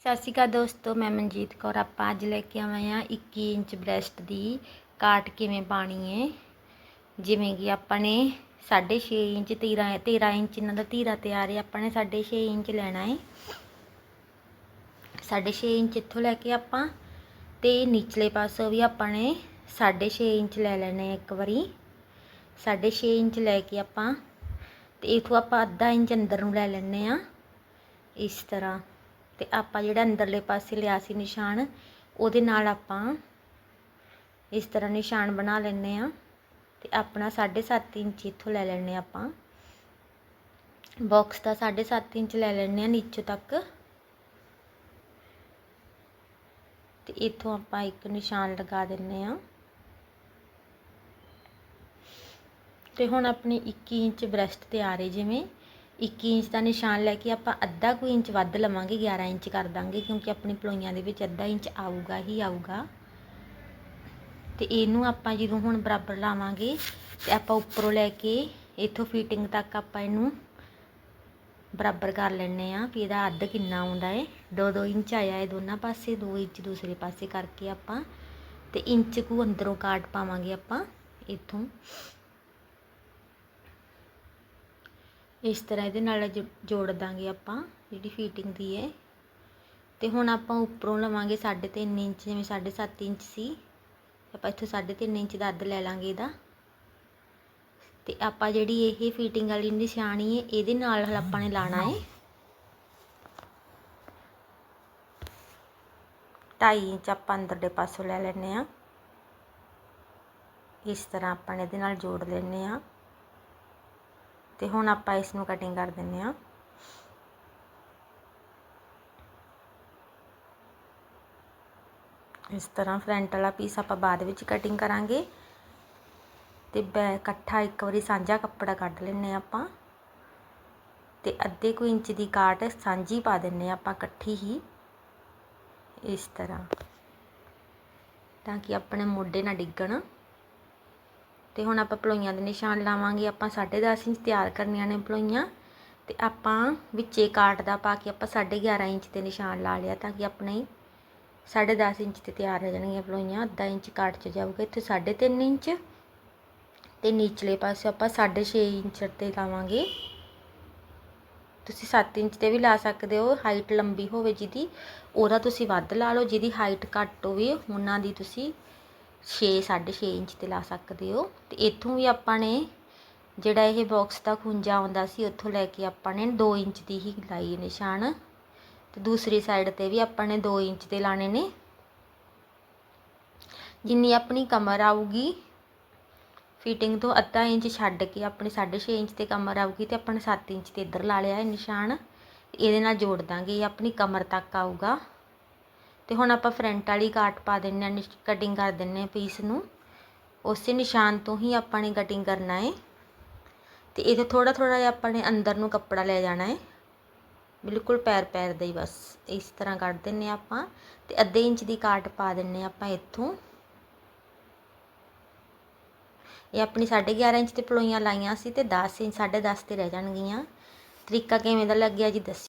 ਸਤਿ ਸ਼੍ਰੀ ਅਕਾਲ ਦੋਸਤੋ, ਮੈਂ ਮਨਜੀਤ ਕੌਰ। ਆਪਾਂ ਅੱਜ ਲੈ ਕੇ ਆਏ ਹਾਂ 21 ਇੰਚ ਬ੍ਰੈਸਟ ਦੀ ਕਾਟ ਕਿਵੇਂ ਪਾਣੀ ਹੈ ਜਿਵੇਂ ਕਿ ਆਪਾਂ ਨੇ 6.5 ਇੰਚ 13 13 ਇੰਚ ਇਹਨਾਂ ਦਾ ਧੀਰਾ ਤਿਆਰ ਹੈ ਆਪਾਂ ਨੇ 6.5 ਇੰਚ ਲੈਣਾ ਹੈ 6.5 ਇੰਚ ਇੱਥੋਂ ਲੈ ਕੇ ਆਪਾਂ ਤੇ ਨਿਚਲੇ ਪਾਸੋਂ ਵੀ ਆਪਾਂ ਨੇ 6.5 ਇੰਚ ਲੈ ਲੈਣੇ ਇੱਕ ਵਾਰੀ। 6.5 ਇੰਚ ਲੈ ਕੇ ਆਪਾਂ ਤੇ ਇਥੋਂ ਆਪਾਂ ਅੱਧਾ ਇੰਚ ਅੰਦਰ ਨੂੰ ਲੈ ਲੈਣੇ ਆ। ਇਸ ਤਰ੍ਹਾਂ। ਤੇ ਆਪਾਂ ਜਿਹੜਾ ਅੰਦਰਲੇ ਪਾਸੇ ਲਿਆ ਸੀ ਨਿਸ਼ਾਨ, ਉਹਦੇ ਨਾਲ ਆਪਾਂ ਇਸ ਤਰ੍ਹਾਂ ਨਿਸ਼ਾਨ ਬਣਾ ਲੈਣੇ ਆ ਤੇ ਆਪਣਾ 7.5 ਇੰਚ ਇੱਥੋਂ ਲੈ ਲੈਣੇ ਆਪਾਂ। ਬਾਕਸ ਦਾ 7.5 ਇੰਚ ਲੈ ਲੈਣੇ ਆ ਨੀਚੇ ਤੱਕ। ਤੇ ਇੱਥੋਂ ਆਪਾਂ ਇੱਕ ਨਿਸ਼ਾਨ ਲਗਾ ਦਿੰਨੇ ਆ ਤੇ ਹੁਣ ਆਪਣੀ 21 ਇੰਚ ਬ੍ਰੈਸਟ ਤਿਆਰ ਹੈ ਜਿਵੇਂ 21 ਇੰਚ ਦਾ ਨਿਸ਼ਾਨ ਲੈ ਕੇ ਆਪਾਂ ਅੱਧਾ ਕੁ ਇੰਚ ਵੱਧ ਲਵਾਂਗੇ 11 ਇੰਚ ਕਰ ਦਾਂਗੇ, ਕਿਉਂਕਿ ਆਪਣੀ ਪਲੋਈਆਂ ਦੇ ਵਿੱਚ ਅੱਧਾ ਇੰਚ ਆਊਗਾ ਹੀ ਆਊਗਾ। ਤੇ ਇਹਨੂੰ ਆਪਾਂ ਜਦੋਂ ਹੁਣ ਬਰਾਬਰ ਲਾਵਾਂਗੇ, ਤੇ ਆਪਾਂ ਉੱਪਰੋਂ ਲੈ ਕੇ ਇੱਥੋਂ ਫਿਟਿੰਗ ਤੱਕ ਆਪਾਂ ਇਹਨੂੰ ਬਰਾਬਰ ਕਰ ਲੈਣੇ ਆ ਵੀ ਇਹਦਾ ਅੱਧ ਕਿੰਨਾ ਆਉਂਦਾ ਹੈ। 2-2 ਇੰਚ ਆਇਆ ਹੈ ਦੋਨਾਂ ਪਾਸੇ 2 ਇੰਚ ਦੂਸਰੇ ਪਾਸੇ ਕਰਕੇ ਆਪਾਂ, ਤੇ ਇੰਚ ਕੁ ਅੰਦਰੋਂ ਕਾਟ ਪਾਵਾਂਗੇ ਆਪਾਂ ਇੱਥੋਂ। ਇਸ ਤਰ੍ਹਾਂ ਇਹਦੇ ਨਾਲ ਜੋੜ ਦਾਂਗੇ ਆਪਾਂ, ਜਿਹੜੀ ਫੀਟਿੰਗ ਦੀ ਹੈ। ਤੇ ਹੁਣ ਆਪਾਂ ਉੱਪਰੋਂ ਲਵਾਂਗੇ 3.5 ਇੰਚ, ਜਿਵੇਂ 7.5 ਇੰਚ ਸੀ। ਆਪਾਂ ਇੱਥੋਂ 3.5 ਇੰਚ ਦਾ ਅੱਧ ਲੈ ਲਾਂਗੇ ਇਹਦਾ। ਤੇ ਆਪਾਂ ਜਿਹੜੀ ਇਹ ਫੀਟਿੰਗ ਵਾਲੀ ਨਿਸ਼ਾਨੀ ਹੈ, ਇਹਦੇ ਨਾਲ ਆਪਾਂ ਨੇ ਲਾਣਾ ਹੈ। 2.5 ਇੰਚ ਆਪਾਂ ਅੰਦਰਲੇ ਪਾਸੋਂ ਲੈ ਲੈਣੇ ਆ ਇਸ ਤਰ੍ਹਾਂ ਆਪਾਂ ਇਹਦੇ ਨਾਲ ਜੋੜ ਲੈਣੇ ਆ ਤੇ ਹੁਣ ਆਪਾਂ ਇਸ ਨੂੰ ਕਟਿੰਗ ਕਰ ਦਿੰਨੇ ਆ ਇਸ ਤਰ੍ਹਾਂ ਫਰੰਟ ਵਾਲਾ ਪੀਸ ਆਪਾਂ ਬਾਅਦ ਵਿੱਚ ਕਟਿੰਗ ਕਰਾਂਗੇ। ਤੇ ਬੈ ਇਕੱਠਾ ਇੱਕ ਵਾਰੀ ਸਾਂਝਾ ਕੱਪੜਾ ਕੱਢ ਲੈਣੇ ਆਪਾਂ। ਤੇ ਅੱਧੇ ਕੁ ਇੰਚ ਦੀ ਕਾਟ ਸਾਂਝੀ ਪਾ ਦਿੰਨੇ ਆਪਾਂ ਇਕੱਠੀ ਹੀ। ਇਸ ਤਰ੍ਹਾਂ। ਤਾਂ ਕਿ ਆਪਣੇ ਮੋਢੇ ਨਾ ਡਿੱਗਣ। ਤੇ ਹੁਣ ਆਪਾਂ ਪਲੋਈਆਂ ਦੇ ਨਿਸ਼ਾਨ ਲਾਵਾਂਗੇ। ਆਪਾਂ 10.5 ਇੰਚ ਤਿਆਰ ਕਰਨੀਆਂ ਨੇ ਪਲੋਈਆਂ। ਤੇ ਆਪਾਂ ਵਿੱਚੇ ਕਾਟ ਦਾ ਪਾ ਕੇ ਆਪਾਂ 11.5 ਇੰਚ ਦੇ ਨਿਸ਼ਾਨ ਲਾ ਲਿਆ ਤਾਂ ਕਿ ਆਪਣੇ 10.5 ਇੰਚ ਤੇ ਤਿਆਰ ਹੋ ਜਾਣਗੀਆਂ ਪਲੋਈਆਂ। ਅੱਧਾ ਇੰਚ ਕਾਟ ਚ ਜਾਊਗਾ। ਇੱਥੇ 3.5 ਇੰਚ ਤੇ ਨੀਚਲੇ ਪਾਸੇ ਆਪਾਂ 6.5 ਇੰਚ ਤੇ ਲਾਵਾਂਗੇ। ਤੁਸੀਂ 7 ਇੰਚ ਤੇ ਵੀ ਲਾ ਸਕਦੇ ਹੋ। ਹਾਈਟ ਲੰਬੀ ਹੋਵੇ ਜਿਹਦੀ, ਉਹਦਾ ਤੁਸੀਂ ਵੱਧ ਲਾ ਲਓ। ਜਿਹਦੀ ਹਾਈਟ ਘੱਟ ਹੋਵੇ, ਉਹਨਾਂ ਦੀ ਤੁਸੀਂ 6 6.5 ਇੰਚ ਤੇ ਲਾ ਸਕਦੇ ਹੋ। ਤੇ ਇੱਥੋਂ ਵੀ ਆਪਾਂ ਨੇ ਜਿਹੜਾ ਇਹ ਬਾਕਸ ਦਾ ਖੁੰਝਾ ਆਉਂਦਾ ਸੀ, ਉੱਥੋਂ ਲੈ ਕੇ ਆਪਾਂ ਨੇ 2 ਇੰਚ ਦੀ ਹੀ ਲਾਈ ਨਿਸ਼ਾਨ ਤੇ ਦੂਸਰੀ ਸਾਈਡ ਤੇ ਵੀ ਆਪਾਂ ਨੇ 2 ਇੰਚ ਦੇ ਲਾਣੇ ਨੇ। ਜਿੰਨੀ ਆਪਣੀ ਕਮਰ ਆਊਗੀ ਫਿਟਿੰਗ ਤੋਂ ਅੱਧਾ ਇੰਚ ਛੱਡ ਕੇ ਆਪਣੀ 6.5 ਇੰਚ ਤੇ ਕਮਰ ਆਊਗੀ ਤੇ ਆਪਾਂ ਨੇ 7 ਇੰਚ ਤੇ ਇੱਧਰ ਲਾ ਲਿਆ ਹੈ ਨਿਸ਼ਾਨ। ਇਹਦੇ ਨਾਲ ਜੋੜ ਦਾਂਗੇ, ਇਹ ਆਪਣੀ ਕਮਰ ਤੱਕ ਆਊਗਾ। ਅਤੇ ਹੁਣ ਆਪਾਂ ਫਰੰਟ ਵਾਲੀ ਕਾਟ ਪਾ ਦਿੰਨੇ ਆ ਕਟਿੰਗ ਕਰ ਦਿੰਨੇ ਆ ਪੀਸ ਨੂੰ। ਉਸੇ ਨਿਸ਼ਾਨ ਤੋਂ ਹੀ ਆਪਾਂ ਨੇ ਕਟਿੰਗ ਕਰਨਾ ਹੈ ਤੇ ਇਹ ਥੋੜਾ ਥੋੜਾ ਜਿਹਾ ਆਪਾਂ ਨੇ ਅੰਦਰ ਨੂੰ ਕੱਪੜਾ ਲੈ ਜਾਣਾ ਹੈ ਬਿਲਕੁਲ ਪੈਰ ਪੈਰ ਦਾ ਹੀ ਬਸ, ਇਸ ਤਰ੍ਹਾਂ ਕੱਢ ਦਿੰਨੇ ਆ ਆਪਾਂ। ਤੇ ਅੱਧੇ ਇੰਚ ਦੀ ਕਾਟ ਪਾ ਦਿੰਨੇ ਆ ਆਪਾਂ ਇੱਥੋਂ। ਇਹ ਆਪਣੀ 11.5 ਇੰਚ ਤੇ ਪਲੋਈਆਂ ਲਾਈਆਂ ਸੀ ਤੇ 10 ਇੰਚ 10.5 ਤੇ ਰਹਿ ਜਾਣਗੀਆਂ। ਤਰੀਕਾ ਕਿਵੇਂ ਦਾ ਲੱਗਿਆ ਜੀ ਦੱਸ